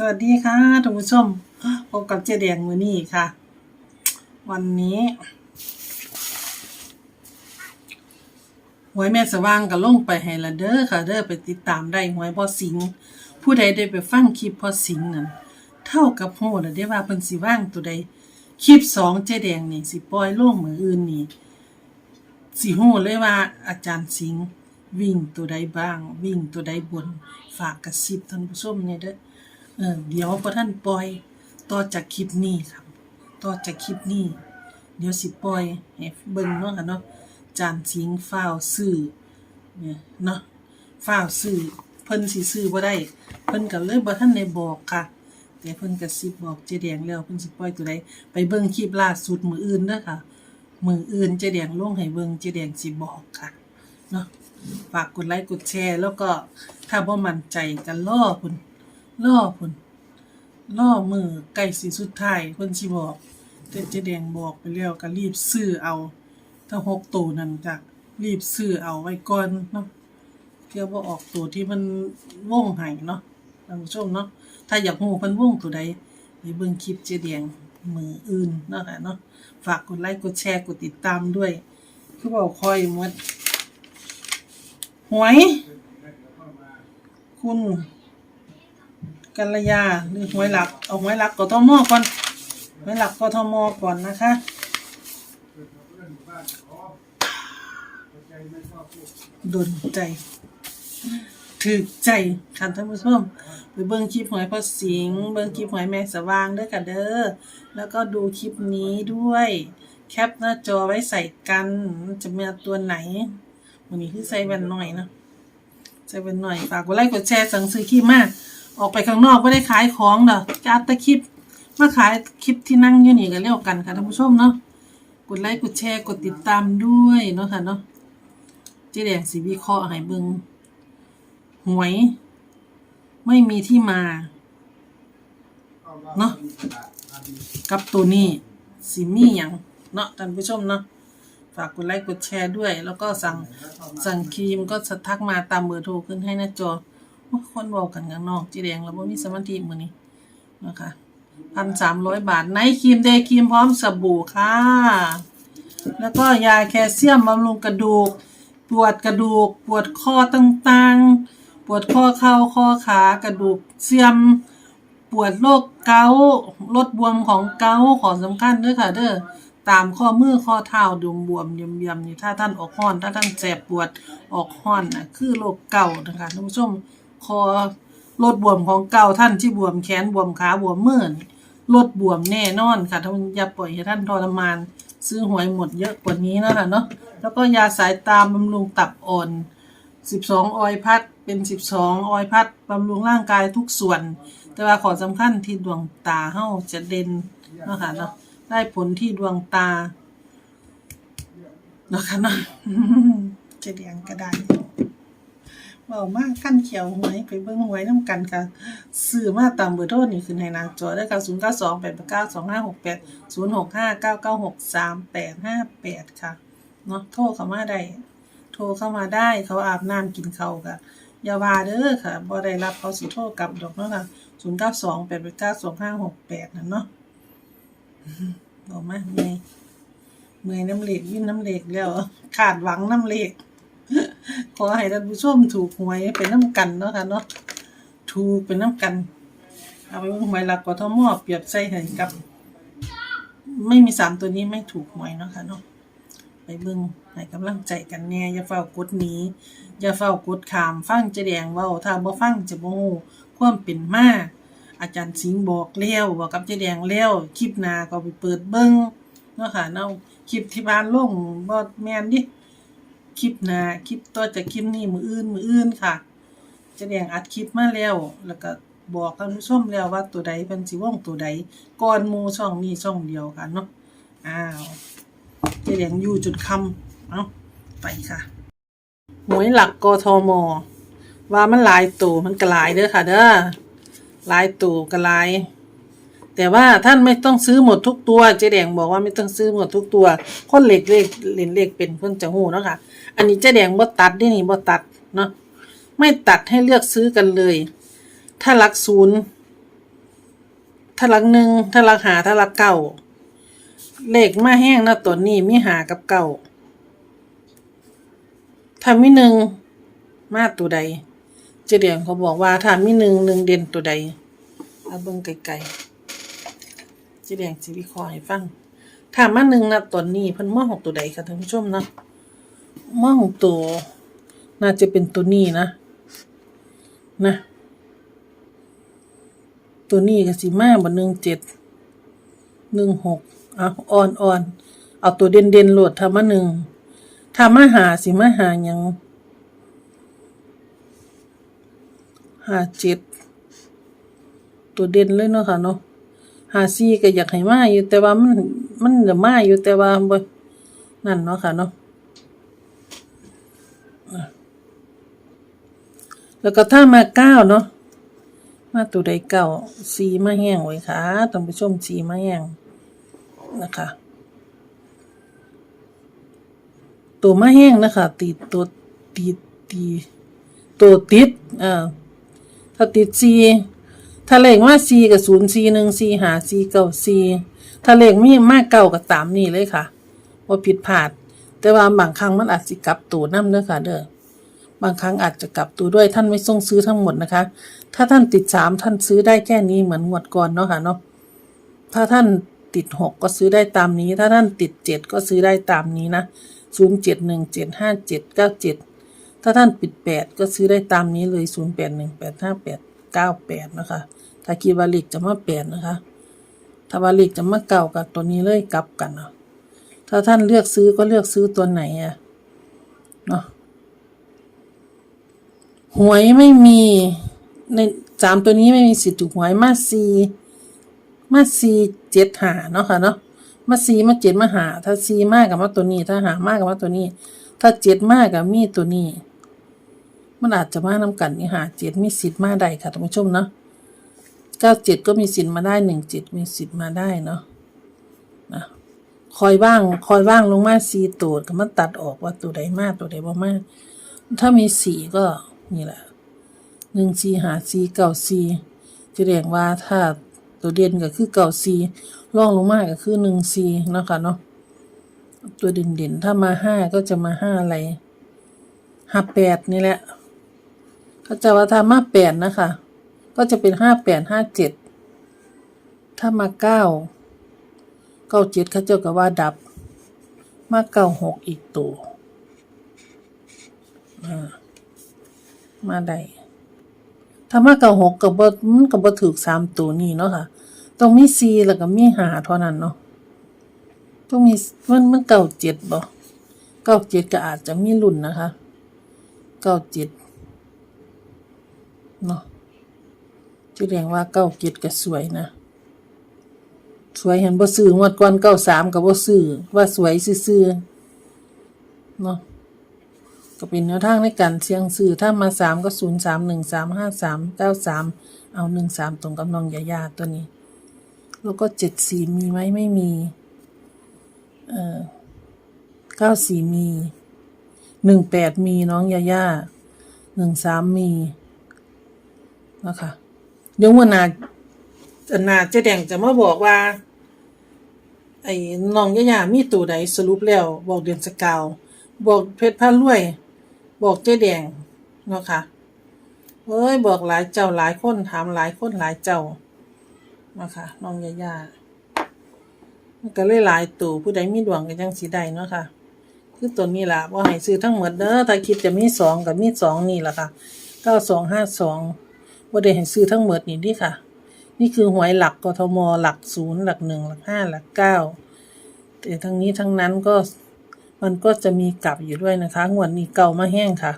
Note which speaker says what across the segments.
Speaker 1: สวัสดีค่ะท่านผู้ชมพบกับเจแดงมือนี้ค่ะ วันนี้หวยแม่สว่างก็ลงไปให้ละเด้อค่ะเด้อไปติดตามได้หวยพ่อสิง ผู้ใดได้ไปฟังคลิปพ่อสิงนั่นเท่ากับโหดได้ว่าเพิ่นสิว่างตัวใดคลิปสองเจแดงนี่สิปล่อยล่งมืออื่นนี่สิโหเลยว่าอาจารย์สิงวิ่งตัวใดบ้าง วิ่งตัวใดบน ฝากกระซิบท่านผู้ชมเนี่ยเด้อ เออเดี๋ยวพอท่านปล่อยต่อจากคลิปนี้ครับ ต่อจากคลิปนี้ เดี๋ยวสิปล่อยให้เบิ่งเนาะค่ะเนาะจานสิงฟ้าวซื้อเนี่ยเนาะฟ้าวซื้อเพิ่นสิซื้อบ่ได้ เพิ่นก็เลยบ่ทันได้บอกค่ะ แต่เพิ่นก็สิบอกเจแดงแล้วเพิ่นสิปล่อยตัวใดไปเบิ่งคลิปล่าสุดมื้ออื่นเด้อค่ะมื้ออื่นเจแดงลงให้เบิ่งเจแดงสิบอกค่ะเนาะฝากกดไลค์กดแชร์ แล้วก็ถ้าบ่มั่นใจก็รอพุ่น ล่อพุ่นล่อมือใกล้สิสุดท้ายเพิ่นสิบอกแต่เจ๊แดงบอกไปแล้วก็รีบซื้อเอาถ้าหกตัวนั่นก็รีบซื้อเอาไว้ก่อนเนาะเพื่อบ่าออกตัวที่มันว่องให้เนาะท่านผู้ชมเนาะถ้าอยากฮู้เพิ่นว่องตัวใดไปเบิ่งคลิปเจ๊แดงมืออื่นเนาะคะเนาะฝากกดไลค์กดแชร์กดติดตามด้วย คือบอกคอยมดหวย คุณ กัลยาหรือหวยหลักเอาหวยหลักกทมก่อนหวยหลักกทมก่อนนะคะดนใจถึกใจค่ะท่านผู้ชมไปเบิ่งคลิปหวยพ่อสิงเบิ่งคลิปหวยแม่สว่างด้อค่ะเด้อแล้วก็ดูคลิปนี้ด้วย แคปหน้าจอไว้ใส่กันจะมีตัวไหนวันนี้คือใส่แว่นหน่อยนะใส่เป็นหน่อยฝากกดไลค์กดแชร์สั่งซื้อคลิปมาก ออกไปข้างนอกไม่ได้ขายของเด้อจะอัดแตะคลิปมาขายคลิปที่นั่งอยู่นี่กันเรียกกันค่ะท่านผู้ชมเนาะกดไลค์กดแชร์กดติดตามด้วยเนาะค่ะเนาะเจ๊แดงสีวิเคราะห์ให้เบิงหวย ไม่มีที่มา เนาะกับตัวนี้สิมีหยังเนาะท่านผู้ชมเนาะฝากกดไลค์กดแชร์ด้วย แล้วก็สั่งสั่งครีมก็สทักมาตามเบอร์โทรขึ้นให้หน้าจอ คนบอกกันกันนอกจีแดงแล้วว่ามีสมาธิมือนี้นะคะพันสามร้อยบาทไนท์ครีมเดย์ครีมพร้อมสบู่ค่ะ แล้วก็ยาแคลเซียมบำรุงกระดูก ปวดกระดูก ปวดข้อต่างๆ ปวดข้อเข่าข้อขากระดูกเสื่อม ปวดโรคเกาต์ลดบวมของเกาต์ของสำคัญด้อค่ะเด้อตามข้อมือข้อเท้าดุมบวมเยี่ยมๆนี่ถ้าท่านออกห้อน ถ้าท่านแสบปวดออกห้อนนะคือโรคเก่าต์นะคะท่านผู้ชม คอลดบวมของเก่าท่านที่บวมแขนบวมขาบวมมือนลดบวมแน่นอนค่ะท่านอย่าปล่อยให้ท่านทรมาน ซื้อหวยหมดเยอะกว่านี้นะคะเนาะแล้วก็ยาสายตาบำรุงตับอ่อน12 ออยพัดเป็น 12 ออยพัดบำรุงร่างกายทุกส่วน แต่ว่าขอสำคัญที่ดวงตาเฮาจะเด่นนะคะเนาะได้ผลที่ดวงตาเนาะค่ะเนาะจะเรียงก็ได้ เบามากขั้นเขียวหวยไปเบิ่งหวยน้ำกันค่ะซื้อมาตามเบอร์โทรนี่คือในนาจอได้ค่ะ0 9 2 8 9 2 5 6 8 0 6 5 9 9 6 3 8 5 8ค่ะเนาะโทรเข้ามาได้โทรเข้ามาได้เขาอาบน้ำกินเขาวกะอย่าว่าเด้อค่ะบ่ได้รับเขาสิโทรกลับดอกเนาะค่ะ0 9 2 8 9 2 5 6 8นั่นเนาะบอกมาเมื่อยเมื่อยน้ำเหล็กวิ่นน้ำเหล็กแล้วขาดหวังน้ำเหล็ก ขอให้ท่านผู้ชมถูกหวยเป็นน้ำกันเนาะค่ะเนาะถูกเป็นน้ำกัน เอาไปเบิ่งหวยหลักกทมเปรียบใส่ให้กับ ไม่มีสามตัวนี้ไม่ถูกหวยเนาะค่ะเนาะไปเบิ่งให้กำลังใจกันแน่อย่าเฝ้ากดนีอย่าเฝ้ากดขามฟังเจะแดงเว้าถ้าบ่ฟังจะบ่ฮู้ความเป็นมาอาจารย์สิงห์บอกแล้วบอกกับเจแดงแล้วคลิปหน้าก็ไปเปิดเบิ่งเนาะค่ะเนาะคลิปที่บ้านลงบ่แม่นดิ คลิปหน้าคลิปต่อจากคลิปนี้มืออื่นมืออื่นค่ะเจ๊แดงอัดคลิปมาแล้ว แล้วก็บอกท่านผู้ชมแล้วว่าตัวใดเพิ่นสิว่องตัวใดก่อนมูช่องนี้ช่องเดียวกันเนาะอ้าวเจะเลี้ยงอยู่จุดคำเอาไปค่ะหวยหลักกทมว่ามันหลายตู่มันกลายเด้อค่ะเด้อหลายตู่กลาย แต่ว่าท่านไม่ต้องซื้อหมดทุกตัวเจ๊แดงบอกว่าไม่ต้องซื้อหมดทุกตัว คนเหล็กเลขเล่นเลขเป็นเพิ่นจะหูเนาะค่ะ อันนี้เจ๊แดงบ่ตัดนี่นี่บ่ตัดเนาะไม่ตัดให้เลือกซื้อกันเลย ถ้าลักศูนย์ถ้าลักหนึ่งถ้าลักหาถ้าลักเก้าเลขมาแห้งนะตัวนี้มีหากับเก้าถ้ามีหนึ่งมาตัวใดเจเดียงเขาบอกว่าถ้ามีหนึ่งหนึ่งเด่นตัวใดเอาเบิ่งไกลๆ เจเดียงสิวิคราะห์ให้ฟังถามมาหนึ่งนะตัวนี้เพิ่นมองของตัวใดคะท่านผู้ชมเนาะมองของตัว น่าจะเป็นตัวนี้นะ นะ ตัวนี้ก็สิมาบ่หนึ่งเจ็ดหนึ่งหกอะอ่อนอ่อนเอาตัวเด่นเด่นโหลดถามาหนึ่งถามาหาสิมาหาหยังหาเจ็ดตัวเด่นเลยเนาะค่ะเนาะ หาซีก็อยากให้มาอยู่แต่ว่ามันมันจะมาอยู่แต่ว่าบ่นั่นเนาะค่ะเนาะแล้วก็ถ้ามาเก้าเนาะมาตัวใดเก่าสีมาแห้งไว้ค่ะท่านผู้ชมสีมาแห้งนะคะ ตัวมาแห้งนะคะติดตัวติดตีตัวติดเอ่าถ้าติดสี ถ้าเลขมาสีกับศูนย์สีหนึ่งสีหาสีเก้าสีถ้าเลขมีมากเก่ากับตามนี่เลยค่ะว่าผิดพลาด แต่ว่าบางครั้งมันอาจจะกลับตัวน้ำเด้อค่ะเด้อบางครั้งอาจจะกลับตัวด้วยท่านไม่ต้องซื้อทั้งหมดนะคะ ถ้าท่านติดสามท่านซื้อได้แค่นี้เหมือนงวดก่อนเนาะค่ะเนาะถ้าท่านติดหกก็ซื้อได้ตามนี้ ถ้าท่านติดเจ็ดก็ซื้อได้ตามนี้นะศูนย์เจ็ดหนึ่งเจ็ดห้าเจ็ดเก้าเจ็ดถ้าท่านปิดแปดก็ซื้อได้ตามนี้เลยศูนย์แปดหนึ่งแปดห้าแปดเก้าแปดนะคะ ถ้าคิดว่าเลขจะมาแปดนะคะ ถ้าว่าเลขจะมาเก่ากับตัวนี้เลยกลับกันเนาะถ้าท่านเลือกซื้อก็เลือกซื้อตัวไหนอะเนาะหวยไม่มีในสามตัวนี้ไม่มีสิทธิ์ถูกหวยมาซีมาซีเจ็ดหาเนาะค่ะเนาะมาซีมาเจ็ดมาหา ถ้าซีมากกับมาตัวนี้ ถ้าหามากกับมาตัวนี้ ถ้าเจ็ดมากกับมีตัวนี้ มันอาจจะมานำกันนี่หาเจ็ดมีสิทธิ์มาได้ค่ะท่านผู้ชมเนาะ เก้าเจ็ดก็มีสิทธิ์มาได้หนึ่งเจ็ดมีสิทธิ์มาได้เนาะนะคอยว่างคอยว่างลงมาซีตัวก็มันตัดออกว่าตัวใดมากตัวใดบ่มากถ้ามีสี่ก็นี่แหละหนึ่งสี่หาสี่เก้าสี่จะเรียกว่าถ้าตัวเด่นก็คือเก้าสี่องลงมาก็คือหนึ่งสี่นะคะเนาะตัวเด่นเด่นๆถ้ามาห้าก็จะมาห้าอะไรห้าแปดนี่แหละเขาจะว่าถ้ามาแปดนะคะ ก็จะเป็นห้าแปดห้าเจ็ดถ้ามาเก้าเก้าเจ็ดเขาเจ้าก็ว่าดับ มาเก้าหกอีกตัวมาได้ถ้ามาเก่าหกกับบ่มันกับบ่ถูกสามตัวนี้เนาะค่ะ ต้องมีสี่แล้วก็มีหาเท่านั้นเนาะต้องมีมันมันเก่าเจ็ดบ่เก้าเจ็ดก็อาจจะมีรุ่นนะคะเก้าเจ็ดเนาะ จะเรียกว่าเก้าเจ็ดก็สวยนะ สวยเห็นบ่ซื้องวดก่อนเก้าสามก็บ่ซื้อว่าสวยซื่อเนาะก็เป็นแนวทางในการเสียงซื้อถ้ามาสามก็ศูนย์สามหนึ่งสามห้าสามเก้าสามเอาหนึ่งสามตรงกับน้องยายาตัวนี้ แล้วก็เจ็ดสี่มีไหมไม่มี เออเก้าสี่มีหนึ่งแปดมีน้องยายาหนึ่งสามมีนะคะ เดี๋ยววันนาจะนาเจะแดงจะมาบอกว่า ไอ้น้องยายามีตัวใดสรุปแล้ว บอกเดือนสกาว บอกเพชรพารวย บอกเจ๊แดงเนาะค่ะเอ้ยบอกหลายเจ้าหลายคนถามหลายคนหลายเจ้าเนาะค่ะน้องยายามันก็เลยหลายตู่ผู้ใดมีดวงก็จังสีได้เนาะค่ะ คือตัวนี้ล่ะว่าให้ซื้อทั้งหมดเด้อถ้าคิดจะมีสองกับมีสองนี่ล่ะค่ะเก้าสองห้าสอง ว่าได้ให้ซื้อทั้งหมดนี่ดิค่ะ นี่คือหวยหลักกทมหลักศูนย์หลักหนึ่งหลักห้าหลักเก้าแต่ทั้งนี้ทั้งนั้นก็มันก็จะมีกลับอยู่ด้วยนะคะงวดนี้เก่ามาแห้งค่ะ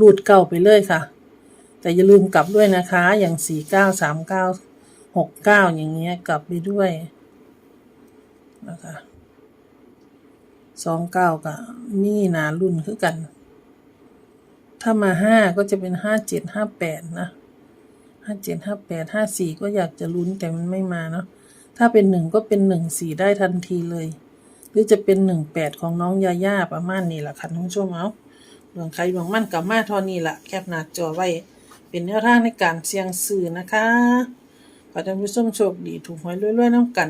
Speaker 1: รูดเก่าไปเลยค่ะ แต่อย่าลืมกลับด้วยนะคะ อย่างสี่เก้าสามเก้าหกเก้าอย่างเงี้ยกลับไปด้วยนะคะสองเก้ากับมีนารุ่นคือกัน ถ้ามาห้าก็จะเป็นห้าเจ็ดห้าแปดนะ ห้าเจ็ดห้าแปดห้าสี่ก็อยากจะลุ้นแต่มันไม่มาเนาะถ้าเป็นหนึ่งก็เป็นหนึ่งสี่ได้ทันทีเลย หรือจะเป็นหนึ่งแปดของน้องยาย่าประมาณนี้แหละค่ะท่านผู้ชมเอาดวงใครดวงมั่นกับมาเท่านี้ละแคบหนาจอไว้ เป็นแนวทางในการเสี่ยงสื่อนะคะขอท่านผู้ชมโชคดีถูกหวยรวยๆน้ำกัน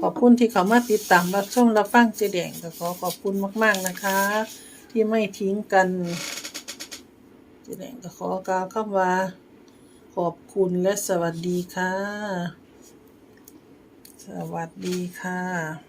Speaker 1: ขอบคุณที่เขามาติดตามรับชมรับฟังเจดแดงก็ขอขอบคุณมาก ๆนะคะ ที่ไม่ทิ้งกันเจดแดงก็ขอกล่าวคำว่า ขอบคุณและสวัสดีค่ะ สวัสดีค่ะ